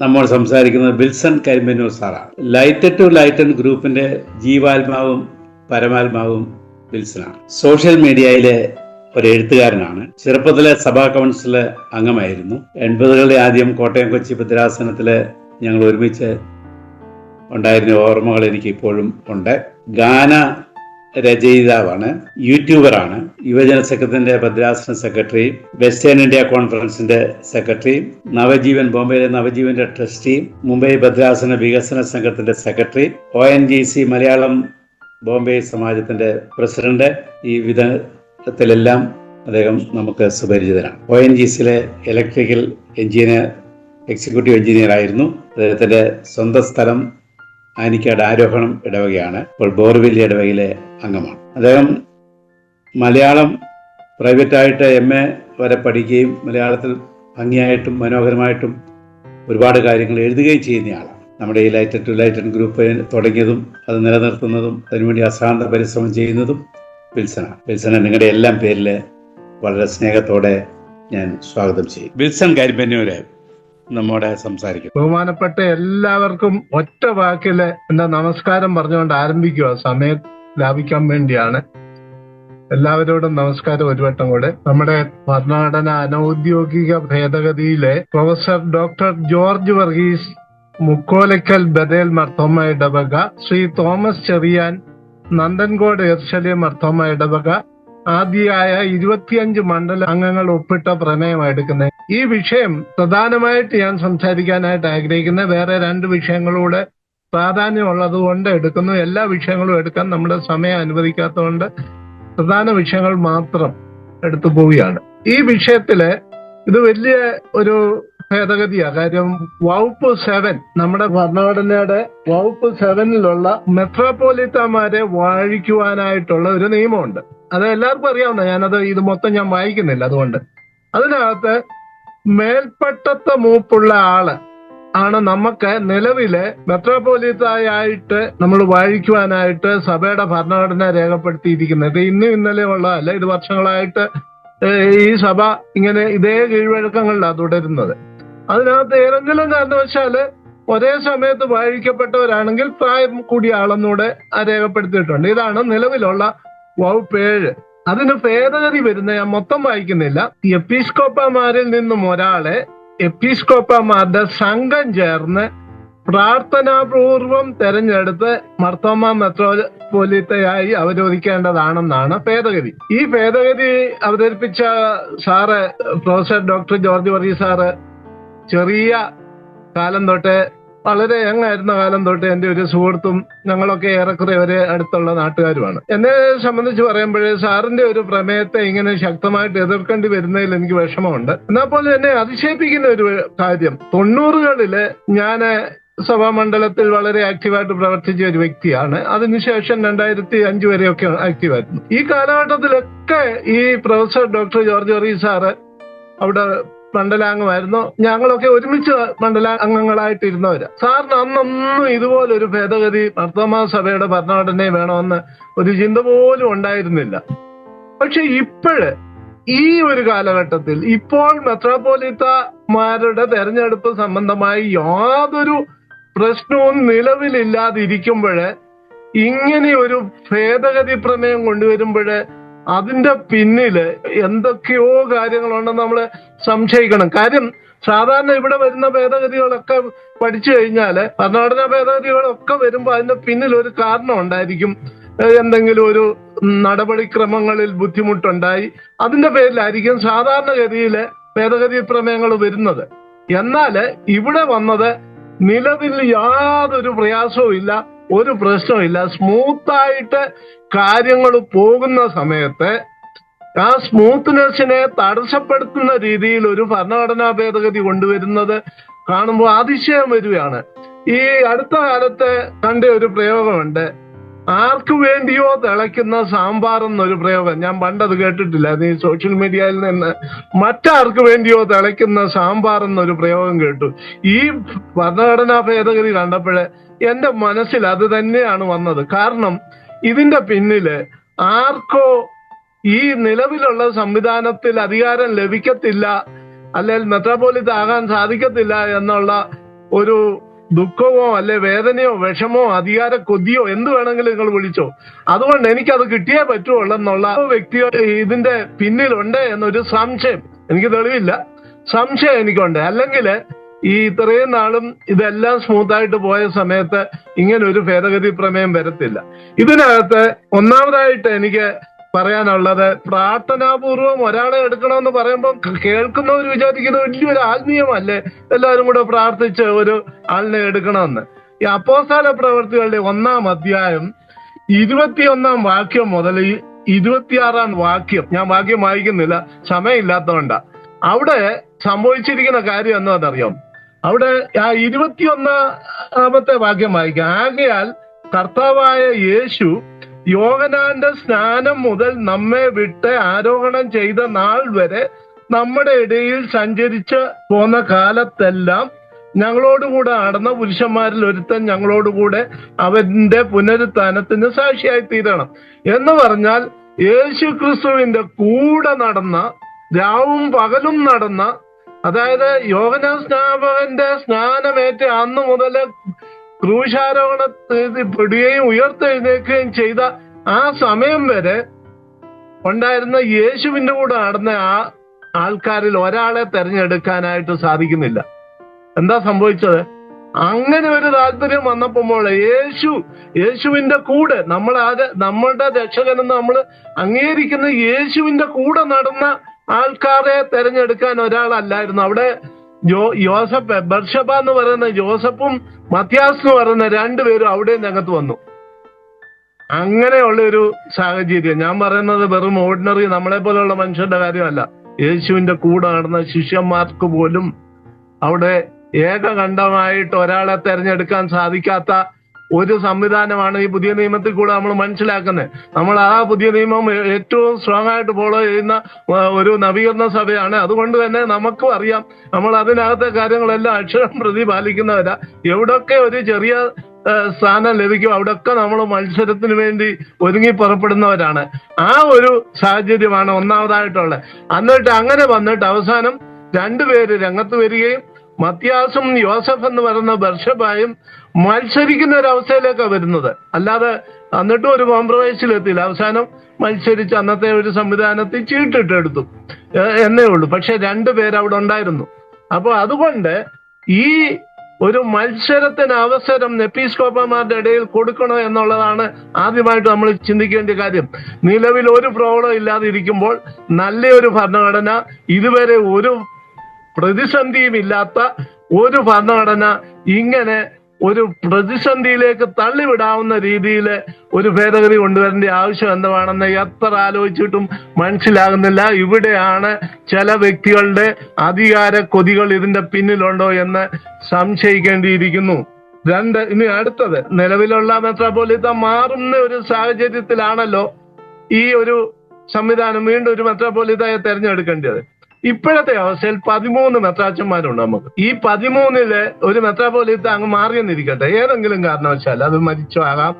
നമ്മൾ സംസാരിക്കുന്നത് ബിൽസൺ കരിമ്പന്നൂർ സാറാണ്. ലൈറ്റ് ടു ലൈറ്റൺ ഗ്രൂപ്പിന്റെ ജീവാത്മാവും പരമാത്മാവും ബിൽസനാണ് സോഷ്യൽ മീഡിയയിലെ ഒരു എഴുത്തുകാരനാണ് ചെറുപ്പത്തിലെ സഭാ കൗൺസിലെ അംഗമായിരുന്നു. എൺപതുകളുടെ ആദ്യം കോട്ടയം കൊച്ചി ഭദ്രാസനത്തിൽ ഞങ്ങൾ ഒരുമിച്ച് ഉണ്ടായിരുന്ന ഓർമ്മകൾ എനിക്ക് ഇപ്പോഴും ഉണ്ട്. ഗാന രചയിതാവാണ് യൂട്യൂബറാണ് യുവജന സംഘത്തിന്റെ ഭദ്രാസന സെക്രട്ടറി വെസ്റ്റേൺ ഇന്ത്യ കോൺഫറൻസിന്റെ സെക്രട്ടറി നവജീവൻ ബോംബെയിലെ നവജീവന്റെ ട്രസ്റ്റി മുംബൈ ഭദ്രാസന വികസന സംഘത്തിന്റെ secretary O N G C Malayalam Bombay സമാജത്തിന്റെ president. ഈ വിധത്തിലെല്ലാം അദ്ദേഹം നമുക്ക് സുപരിചിതനാണ് ഒ എൻ ജി സിയിലെ ഇലക്ട്രിക്കൽ എഞ്ചിനീയർ എക്സിക്യൂട്ടീവ് എഞ്ചിനീയർ ആയിരുന്നു അദ്ദേഹത്തിന്റെ സ്വന്തം സ്ഥലം ആനിക്കാട് ആരോഹണം ഇടവകയാണ്. ഇപ്പോൾ ബോർവില്ലി ഇടവകയിലെ അംഗമാണ്. അദ്ദേഹം മലയാളം പ്രൈവറ്റായിട്ട് എം എ വരെ പഠിക്കുകയും മലയാളത്തിൽ ഭംഗിയായിട്ടും മനോഹരമായിട്ടും ഒരുപാട് കാര്യങ്ങൾ എഴുതുകയും ചെയ്യുന്നയാളാണ് നമ്മുടെ ഈ ലൈറ്റ് ടു ലൈറ്റൻ ഗ്രൂപ്പ് തുടങ്ങിയതും അത് നിലനിർത്തുന്നതും അതിനുവേണ്ടി അശ്രാന്ത പരിശ്രമം ചെയ്യുന്നതും വിൽസനാണ് വിൽസനെ നിങ്ങളുടെ എല്ലാം പേരിൽ വളരെ സ്നേഹത്തോടെ ഞാൻ സ്വാഗതം ചെയ്യും. വിൽസൺ കരിമ്പന്നൂര്. നമ്മോടെ സംസാരിക്കും. ബഹുമാനപ്പെട്ട എല്ലാവർക്കും ഒറ്റ വാക്കിൽ എന്റെ നമസ്കാരം പറഞ്ഞുകൊണ്ട് ആരംഭിക്കുക. സമയം ലാഭിക്കാൻ വേണ്ടിയാണ്. എല്ലാവരോടും നമസ്കാരം ഒരു വട്ടം കൂടെ. നമ്മുടെ ഭരണഘടന അനൌദ്യോഗിക ഭേദഗതിയിലെ professor doctor George Varghese Mukkolakkal Bethel Marthoma ഇടവക ശ്രീ തോമസ് ചെറിയാൻ നന്ദൻകോട് എർശലിയ മർത്തോമ ഇടവക ആദ്യമായ ഇരുപത്തിയഞ്ച് മണ്ഡല അംഗങ്ങൾ ഒപ്പിട്ട പ്രമേയമാണ് എടുക്കുന്നത്. ഈ വിഷയം പ്രധാനമായിട്ട് ഞാൻ സംസാരിക്കാനായിട്ട് ആഗ്രഹിക്കുന്ന വേറെ രണ്ട് വിഷയങ്ങളൂടെ പ്രാധാന്യമുള്ളത് കൊണ്ട് എടുക്കുന്നു. എല്ലാ വിഷയങ്ങളും എടുക്കാൻ നമ്മുടെ സമയം അനുവദിക്കാത്തതുകൊണ്ട് പ്രധാന വിഷയങ്ങൾ മാത്രം എടുത്തു പോവുകയാണ്. ഈ വിഷയത്തിൽ ഇത് വലിയ ഒരു ഭേദഗതിയാണ് കാര്യം വകുപ്പ് സെവൻ നമ്മുടെ ഭരണഘടനയുടെ വകുപ്പ് സെവനിലുള്ള മെട്രോപൊലിത്തമാരെ വാഴിക്കുവാനായിട്ടുള്ള ഒരു നിയമമുണ്ട്. അത് എല്ലാവർക്കും അറിയാവുന്ന ഞാനത് ഇത് മൊത്തം ഞാൻ വായിക്കുന്നില്ല അതുകൊണ്ട്. അതിനകത്ത് മേൽപ്പട്ടത്തെ മൂപ്പുള്ള ആൾ ആണ് നമുക്ക് നിലവിൽ മെത്രോപൊലിത്തായിട്ട് നമ്മൾ വാഴിക്കുവാനായിട്ട് സഭയുടെ ഭരണഘടന രേഖപ്പെടുത്തിയിരിക്കുന്നത്. ഇന്നും ഇന്നലെ ഉള്ളതല്ല. ഇത് വർഷങ്ങളായിട്ട് ഈ സഭ ഇങ്ങനെ ഇതേ കീഴ്വഴക്കങ്ങളിലാണ് തുടരുന്നത്. അതിനകത്ത് ഏതെങ്കിലും കാരണവശാൽ ഒരേ സമയത്ത് വായിക്കപ്പെട്ടവരാണെങ്കിൽ പ്രായം കൂടിയ ആളെന്നൂടെ രേഖപ്പെടുത്തിയിട്ടുണ്ട്. ഇതാണ് നിലവിലുള്ള വകുപ്പ് ഏഴ്. അതിന് ഭേദഗതി വരുന്ന ഞാൻ മൊത്തം വായിക്കുന്നില്ല. എപ്പിസ്കോപ്പമാരിൽ നിന്നും ഒരാളെ എപ്പിസ്കോപ്പമാരുടെ സംഘം ചേർന്ന് പ്രാർത്ഥനാപൂർവം തെരഞ്ഞെടുത്ത് മർത്തോമ മെത്രോപൊലിത്തയായി അവരോധിക്കേണ്ടതാണെന്നാണ് ഭേദഗതി. ഈ ഭേദഗതി അവതരിപ്പിച്ച സാറ് പ്രൊഫസർ ഡോക്ടർ ജോർജ് വർഗീസ് സാറ് ചെറിയ കാലം തൊട്ട് വളരെ യങ് ആയിരുന്ന കാലം തൊട്ട് എന്റെ ഒരു സുഹൃത്തും ഞങ്ങളൊക്കെ ഏറെക്കുറെ ഒരു അടുത്തുള്ള നാട്ടുകാരുമാണ്. എന്നെ സംബന്ധിച്ച് പറയുമ്പോഴേ സാറിന്റെ ഒരു പ്രമേയത്തെ ഇങ്ങനെ ശക്തമായിട്ട് എതിർക്കേണ്ടി വരുന്നതിൽ എനിക്ക് വിഷമമുണ്ട്. എന്നാൽ പോലെ എന്നെ അതിശയിപ്പിക്കുന്ന ഒരു കാര്യം തൊണ്ണൂറുകളിൽ ഞാൻ സഭാമണ്ഡലത്തിൽ വളരെ ആക്റ്റീവായിട്ട് പ്രവർത്തിച്ച ഒരു വ്യക്തിയാണ്. അതിനുശേഷം രണ്ടായിരത്തി അഞ്ചു വരെയൊക്കെ ആക്റ്റീവായിരുന്നു. ഈ കാലഘട്ടത്തിലൊക്കെ ഈ പ്രൊഫസർ ഡോക്ടർ ജോർജ് ഒറി സാറ് അവിടെ മണ്ഡലാംഗമായിരുന്നു. ഞങ്ങളൊക്കെ ഒരുമിച്ച് മണ്ഡല അംഗങ്ങളായിട്ടിരുന്നവര് സാറിന് അന്നൊന്നും ഇതുപോലൊരു ഭേദഗതി മർദ്ദമാ സഭയുടെ ഭരണഘടനയെ വേണമെന്ന് ഒരു ചിന്ത പോലും ഉണ്ടായിരുന്നില്ല. പക്ഷെ ഇപ്പോഴ് ഈ ഒരു കാലഘട്ടത്തിൽ ഇപ്പോൾ മെത്രാപോലിത്തമാരുടെ തെരഞ്ഞെടുപ്പ് സംബന്ധമായി യാതൊരു പ്രശ്നവും നിലവിലില്ലാതിരിക്കുമ്പോൾ ഇങ്ങനെ ഒരു ഭേദഗതി പ്രമേയം കൊണ്ടുവരുമ്പോൾ അതിന്റെ പിന്നിൽ എന്തൊക്കെയോ കാര്യങ്ങളുണ്ടെന്ന് നമ്മൾ സംശയിക്കണം. കാര്യം സാധാരണ ഇവിടെ വരുന്ന ഭേദഗതികളൊക്കെ പഠിച്ചു കഴിഞ്ഞാൽ ഭരണഘടനാ ഭേദഗതികളൊക്കെ വരുമ്പോൾ അതിന്റെ പിന്നിൽ ഒരു കാരണം ഉണ്ടായിരിക്കും. എന്തെങ്കിലും ഒരു നടപടിക്രമങ്ങളിൽ ബുദ്ധിമുട്ടുണ്ടായി അതിന്റെ പേരിലായിരിക്കും സാധാരണഗതിയിൽ ഭേദഗതി പ്രമേയങ്ങൾ വരുന്നത്. എന്നാൽ ഇവിടെ വന്നത് നിലവിൽ യാതൊരു പ്രയാസവും ഇല്ല. ഒരു പ്രശ്നമില്ല സ്മൂത്തായിട്ട് കാര്യങ്ങൾ പോകുന്ന സമയത്ത് ആ സ്മൂത്ത്നെസ്സിനെ തടസ്സപ്പെടുത്തുന്ന രീതിയിൽ ഒരു ഭരണഘടനാ ഭേദഗതി കൊണ്ടുവരുന്നത് കാണുമ്പോൾ അതിശയം വരികയാണ്. ഈ അടുത്ത കാലത്ത് കണ്ട ഒരു പ്രയോഗമുണ്ട്. ആർക്കു വേണ്ടിയോ തിളയ്ക്കുന്ന സാമ്പാർ എന്നൊരു പ്രയോഗം. ഞാൻ പണ്ടത് കേട്ടിട്ടില്ല. ഈ സോഷ്യൽ മീഡിയയിൽ നിന്ന് മറ്റാർക്ക് വേണ്ടിയോ തിളയ്ക്കുന്ന സാമ്പാർ എന്നൊരു പ്രയോഗം കേട്ടു. ഈ ഭരണഘടനാ ഭേദഗതി കണ്ടപ്പോഴേ എന്റെ മനസ്സിൽ അത് തന്നെയാണ് വന്നത്. കാരണം ഇതിന്റെ പിന്നിൽ ആർക്കോ ഈ നിലവിലുള്ള സംവിധാനത്തിൽ അധികാരം ലഭിക്കത്തില്ല അല്ലെങ്കിൽ മെത്രോപോലിത്ത ആകാൻ സാധിക്കത്തില്ല എന്നുള്ള ഒരു ദുഃഖമോ അല്ലെ വേദനയോ വിഷമോ അധികാര കൊതിയോ എന്ത് വേണമെങ്കിലും നിങ്ങൾ വിളിച്ചോ. അതുകൊണ്ട് എനിക്കത് കിട്ടിയേ പറ്റുള്ളൂ എന്നുള്ള വ്യക്തി ഇതിന്റെ പിന്നിലുണ്ട് എന്നൊരു സംശയം. എനിക്ക് തെളിവില്ല. സംശയം എനിക്കുണ്ട്. അല്ലെങ്കിൽ ഈ ഇത്രയും നാളും ഇതെല്ലാം സ്മൂത്ത് ആയിട്ട് പോയ സമയത്ത് ഇങ്ങനെ ഒരു ഭേദഗതി പ്രമേയം വരത്തില്ല. ഇതിനകത്ത് ഒന്നാമതായിട്ട് എനിക്ക് പറയാനുള്ളത് പ്രാർത്ഥനാപൂർവം ഒരാളെ എടുക്കണമെന്ന് പറയുമ്പോൾ കേൾക്കുന്നവർ വിചാരിക്കുന്നത് വലിയൊരു ആത്മീയമല്ലേ? എല്ലാവരും കൂടെ പ്രാർത്ഥിച്ച് ഒരു ആളിനെ എടുക്കണമെന്ന്. ഈ അപ്പോസാല പ്രവൃത്തികളുടെ ഒന്നാം അധ്യായം ഇരുപത്തിയൊന്നാം വാക്യം മുതൽ ഇരുപത്തിയാറാം വാക്യം ഞാൻ വാക്യം വായിക്കുന്നില്ല സമയമില്ലാത്തതുകൊണ്ടാ. അവിടെ സംഭവിച്ചിരിക്കുന്ന കാര്യം എന്താണെന്നറിയാം അവിടെ ആ ഇരുപത്തിയൊന്നാമത്തെ വാക്യം വായിക്കാം. ആകയാൽ കർത്താവായ യേശു യോഗനാന്റെ സ്നാനം മുതൽ നമ്മെ വിട്ട് ആരോഹണം ചെയ്ത നാൾ വരെ നമ്മുടെ ഇടയിൽ സഞ്ചരിച്ച് പോന്ന കാലത്തെല്ലാം ഞങ്ങളോടുകൂടെ നടന്ന പുരുഷന്മാരിൽ ഒരുത്തൻ ഞങ്ങളോടുകൂടെ അവന്റെ പുനരുത്ഥാനത്തിന് സാക്ഷിയായി തീരണം. എന്ന് പറഞ്ഞാൽ യേശു ക്രിസ്തുവിന്റെ കൂടെ നടന്ന രാവും പകലും നടന്ന അതായത് യോഹന സ്നാപകന്റെ സ്നാനമേറ്റ അന്ന് മുതൽ ക്രൂശാരോഹണപ്പെടുകയും ഉയർത്തെഴുന്നേൽക്കുകയും ചെയ്ത ആ സമയം വരെ ഉണ്ടായിരുന്ന യേശുവിന്റെ കൂടെ നടന്ന ആ ആൾക്കാരിൽ ഒരാളെ തെരഞ്ഞെടുക്കാനായിട്ട് സാധിക്കുന്നില്ല. എന്താ സംഭവിച്ചത്? അങ്ങനെ ഒരു താല്പര്യം വന്നപ്പോൾ യേശു യേശുവിന്റെ കൂടെ നമ്മൾ ആ നമ്മളുടെ രക്ഷകനെന്ന് നമ്മൾ അംഗീകരിക്കുന്ന യേശുവിന്റെ കൂടെ നടന്ന ആൾക്കാരെ തെരഞ്ഞെടുക്കാൻ ഒരാളല്ലായിരുന്നു. അവിടെ ജോ യോസഫ് ബർഷബ എന്ന് പറയുന്ന ജോസഫും മത്യാസ് എന്ന് പറയുന്ന രണ്ടുപേരും അവിടെ രംഗത്ത് വന്നു. അങ്ങനെയുള്ള ഒരു സാഹചര്യം. ഞാൻ പറയുന്നത് വെറും ഓർഡിനറി നമ്മളെ പോലെയുള്ള മനുഷ്യരുടെ കാര്യമല്ല. യേശുവിന്റെ കൂടെ നടന്ന ശിഷ്യന്മാർക്ക് പോലും അവിടെ ഏകകണ്ഠമായിട്ട് ഒരാളെ തെരഞ്ഞെടുക്കാൻ സാധിക്കാത്ത ഒരു സംവിധാനമാണ് ഈ പുതിയ നിയമത്തിൽ കൂടെ നമ്മൾ മനസ്സിലാക്കുന്നത്. നമ്മൾ ആ പുതിയ നിയമം ഏറ്റവും സ്ട്രോങ് ആയിട്ട് ഫോളോ ചെയ്യുന്ന ഒരു നവീകരണ സഭയാണ്. അതുകൊണ്ട് തന്നെ നമുക്കും അറിയാം. നമ്മൾ അതിനകത്തെ കാര്യങ്ങളെല്ലാം അക്ഷരം പ്രതി പാലിക്കുന്നവരാ എവിടൊക്കെ ഒരു ചെറിയ സ്ഥാനം ലഭിക്കും അവിടൊക്കെ നമ്മൾ മത്സരത്തിന് വേണ്ടി ഒരുങ്ങി പുറപ്പെടുന്നവരാണ്. ആ ഒരു സാഹചര്യമാണ് ഒന്നാമതായിട്ടുള്ളത്. എന്നിട്ട് അങ്ങനെ വന്നിട്ട് അവസാനം രണ്ടുപേര് രംഗത്ത് വരികയും മത്യാസും യോസഫ് എന്ന് പറയുന്ന ബർഷബായും മത്സരിക്കുന്ന ഒരു അവസ്ഥയിലേക്കാണ് വരുന്നത്. അല്ലാതെ എന്നിട്ടും ഒരു കോംപ്രമൈസിലെത്തിയില്ല അവസാനം മത്സരിച്ച് അന്നത്തെ ഒരു സംവിധാനത്തിൽ ചീട്ടിട്ടെടുത്തു. എന്നേ ഉള്ളൂ. പക്ഷെ രണ്ടുപേര് അവിടെ ഉണ്ടായിരുന്നു. അപ്പോൾ അതുകൊണ്ട് ഈ ഒരു മത്സരത്തിന് അവസരം എപ്പിസ്കോപ്പന്മാരുടെ ഇടയിൽ കൊടുക്കണോ എന്നുള്ളതാണ് ആദ്യമായിട്ട് നമ്മൾ ചിന്തിക്കേണ്ട കാര്യം. നിലവിൽ ഒരു പ്രോബ്ലം ഇല്ലാതിരിക്കുമ്പോൾ നല്ലൊരു ഭരണഘടന ഇതുവരെ ഒരു പ്രതിസന്ധിയും ഇല്ലാത്ത ഒരു ഭരണഘടന ഇങ്ങനെ ഒരു പ്രതിസന്ധിയിലേക്ക് തള്ളിവിടാവുന്ന രീതിയിൽ ഒരു ഭേദഗതി കൊണ്ടുവരേണ്ട ആവശ്യം എന്താണെന്ന് എത്ര ആലോചിച്ചിട്ടും മനസ്സിലാകുന്നില്ല. ഇവിടെയാണ് ചില വ്യക്തികളുടെ അധികാര കൊതികൾ ഇതിന്റെ പിന്നിലുണ്ടോ എന്ന് സംശയിക്കേണ്ടിയിരിക്കുന്നു. രണ്ട് ഇനി അടുത്തത്. നിലവിലുള്ള മെത്രാപോലിത്ത മാറുന്ന ഒരു സാഹചര്യത്തിലാണല്ലോ ഈ ഒരു സംവിധാനം വീണ്ടും ഒരു മെത്രാപോലിത്തയെ തെരഞ്ഞെടുക്കേണ്ടത്. ഇപ്പോഴത്തെ അവസ്ഥയിൽ പതിമൂന്ന് മെത്രാച്ചന്മാരുണ്ട് നമുക്ക്. ഈ പതിമൂന്നിൽ ഒരു മെത്രാപോലിത്ത അങ്ങ് മാറിയെന്നിരിക്കട്ടെ. ഏതെങ്കിലും കാരണവശാൽ അത് മരിച്ചോ ആകാം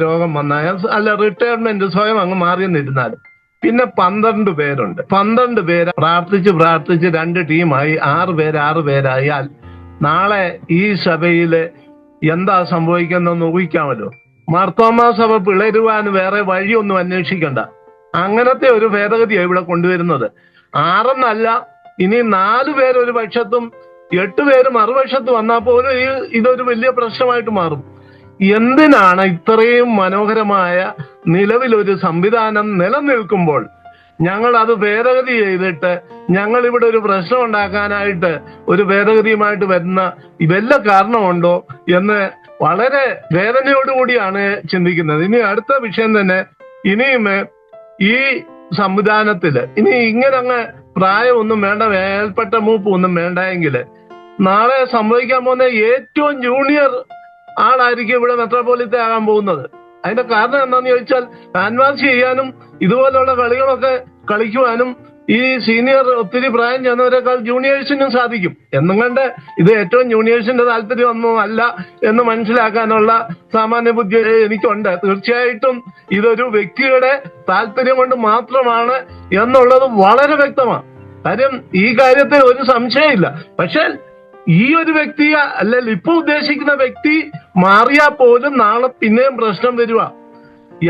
രോഗം വന്നായാൽ അല്ല റിട്ടയർമെന്റ് സ്വയം അങ്ങ് മാറിയെന്നിരുന്നാലും. പിന്നെ പന്ത്രണ്ട് പേരുണ്ട്. പന്ത്രണ്ട് പേര് പ്രാർത്ഥിച്ച് പ്രാർത്ഥിച്ച് രണ്ട് ടീമായി ആറ് പേര് ആറ് പേരായാൽ നാളെ ഈ സഭയിൽ എന്താ സംഭവിക്കുന്നതെന്ന് ഊഹിക്കാമല്ലോ. മാർത്തോമാ സഭ പിളരുവാൻ വേറെ വഴിയൊന്നും അന്വേഷിക്കണ്ട. അങ്ങനത്തെ ഒരു ഭേദഗതിയാണ് ഇവിടെ കൊണ്ടുവരുന്നത്. ആറെന്നല്ല. ഇനി നാല് പേര് ഒരു പക്ഷത്തും എട്ട് പേര് മറുപക്ഷത്ത് വന്നാൽ പോലും ഈ ഇതൊരു വലിയ പ്രശ്നമായിട്ട് മാറും. എന്തിനാണ് ഇത്രയും മനോഹരമായ നിലവിലൊരു സംവിധാനം നിലനിൽക്കുമ്പോൾ ഞങ്ങൾ അത് ഭേദഗതി ചെയ്തിട്ട് ഞങ്ങൾ ഇവിടെ ഒരു പ്രശ്നം ഉണ്ടാക്കാനായിട്ട് ഒരു ഭേദഗതിയുമായിട്ട് വരുന്ന വല്ല കാരണമുണ്ടോ എന്ന് വളരെ വേദനയോടുകൂടിയാണ് ചിന്തിക്കുന്നത്. ഇനി അടുത്ത വിഷയം തന്നെ ഇനിയും ഈ സംവിധാനത്തിൽ. ഇനി ഇങ്ങനെ അങ്ങ് പ്രായമൊന്നും വേണ്ട മേൽപ്പെട്ട മൂപ്പ് ഒന്നും വേണ്ടെങ്കിൽ നാളെ സംഭവിക്കാൻ പോകുന്ന ഏറ്റവും ജൂനിയർ ആളായിരിക്കും ഇവിടെ മെത്രോപോലിത്തെ ആകാൻ പോകുന്നത്. അതിന്റെ കാരണം എന്താന്ന് ചോദിച്ചാൽ കാൻവാസ് ചെയ്യാനും ഇതുപോലുള്ള കളികളൊക്കെ കളിക്കുവാനും ഈ സീനിയർ ഒത്തിരി പ്രായം ചെന്നവരെക്കാൾ ജൂനിയേഴ്സിനും സാധിക്കും. എന്നും കണ്ട് ഇത് ഏറ്റവും ജൂനിയേഴ്സിന്റെ താല്പര്യം ഒന്നും അല്ല എന്ന് മനസ്സിലാക്കാനുള്ള സാമാന്യ ബുദ്ധി എനിക്കുണ്ട്. തീർച്ചയായിട്ടും ഇതൊരു വ്യക്തിയുടെ താല്പര്യം കൊണ്ട് മാത്രമാണ് എന്നുള്ളത് വളരെ വ്യക്തമാണ്. കാര്യം ഈ കാര്യത്തിൽ ഒരു സംശയമില്ല. പക്ഷെ ഈ ഒരു വ്യക്തി അല്ലെങ്കിൽ ഇപ്പൊ ഉദ്ദേശിക്കുന്ന വ്യക്തി മാറിയാൽ പോലും നാളെ പിന്നെയും പ്രശ്നം വരിക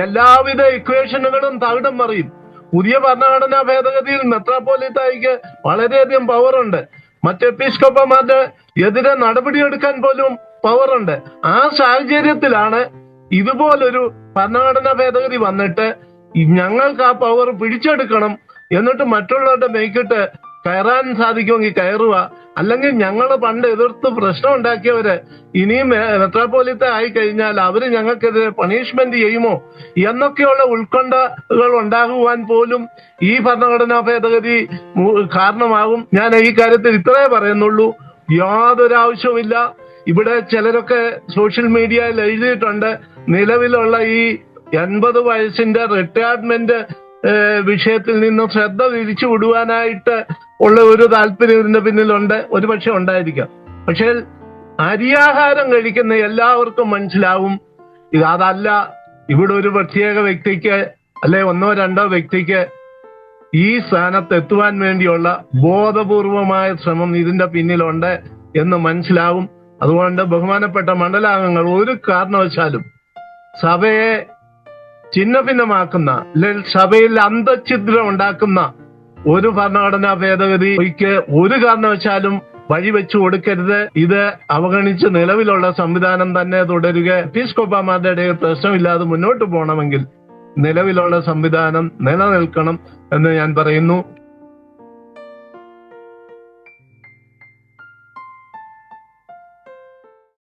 എല്ലാവിധ ഇക്വേഷനുകളും തകിടം മറിയും. പുതിയ ഭരണഘടനാ ഭേദഗതിയിൽ മെത്രാപ്പോലിത്തായിക്ക് വളരെയധികം പവറുണ്ട് മറ്റ് എപ്പിസ്കോപ്പമാരുടെ എതിരെ നടപടിയെടുക്കാൻ പോലും പവറുണ്ട് ആ സാഹചര്യത്തിലാണ് ഇതുപോലൊരു ഭരണഘടനാ ഭേദഗതി വന്നിട്ട് ഞങ്ങൾക്ക് ആ പവർ പിടിച്ചെടുക്കണം എന്നിട്ട് മറ്റുള്ളവരുടെ മേക്കിട്ട് കയറാൻ സാധിക്കുമെങ്കിൽ കയറുക. അല്ലെങ്കിൽ ഞങ്ങൾ പണ്ട് എതിർത്ത് പ്രശ്നം ഉണ്ടാക്കിയവര് ഇനിയും മെത്രാപ്പോലിത്ത ആയി കഴിഞ്ഞാൽ അവർ ഞങ്ങൾക്കെതിരെ പണിഷ്മെന്റ് ചെയ്യുമോ? എന്നൊക്കെയുള്ള ഉത്കണ്ഠകൾ ഉണ്ടാകുവാൻ പോലും ഈ ഭരണഘടനാ ഭേദഗതി കാരണമാകും. ഞാൻ ഈ കാര്യത്തിൽ ഇത്രേ പറയുന്നുള്ളൂ. യാതൊരു ആവശ്യവുമില്ല. ഇവിടെ ചിലരൊക്കെ സോഷ്യൽ മീഡിയയിൽ എഴുതിയിട്ടുണ്ട്. നിലവിലുള്ള ഈ എൺപത് വയസ്സിന്റെ റിട്ടയർമെന്റ് വിഷയത്തിൽ നിന്ന് ശ്രദ്ധ തിരിച്ചു വിടുവാനായിട്ട് ഉള്ള ഒരു താല്പര്യം ഇതിന്റെ പിന്നിലുണ്ട്. ഒരുപക്ഷെ ഉണ്ടായിരിക്കാം. പക്ഷേ അരിയാഹാരം കഴിക്കുന്ന എല്ലാവർക്കും മനസ്സിലാവും. ഇത് അതല്ല ഇവിടെ ഒരു പ്രത്യേക വ്യക്തിക്ക് അല്ലെ ഒന്നോ രണ്ടോ വ്യക്തിക്ക് ഈ സ്ഥാനത്ത് എത്തുവാൻ വേണ്ടിയുള്ള ബോധപൂർവമായ ശ്രമം ഇതിന്റെ പിന്നിലുണ്ട് എന്ന് മനസ്സിലാവും. അതുകൊണ്ട് ബഹുമാനപ്പെട്ട മണ്ഡലാംഗങ്ങൾ ഒരു കാരണവശാലും സഭയെ ഛിന്നഭിന്നമാക്കുന്ന അല്ലെങ്കിൽ സഭയിൽ അന്തഛിദ്രം ഉണ്ടാക്കുന്ന ഒരു ഭരണഘടനാ ഭേദഗതിക്ക് ഒരു കാരണവശാലും വഴിവെച്ചു കൊടുക്കരുത്. ഇത് അവഗണിച്ച് നിലവിലുള്ള സംവിധാനം തന്നെ തുടരുക. എപ്പിസ്കോപ്പമാരുടെ പ്രശ്നമില്ലാതെ മുന്നോട്ട് പോകണമെങ്കിൽ നിലവിലുള്ള സംവിധാനം നിലനിൽക്കണം എന്ന് ഞാൻ പറയുന്നു.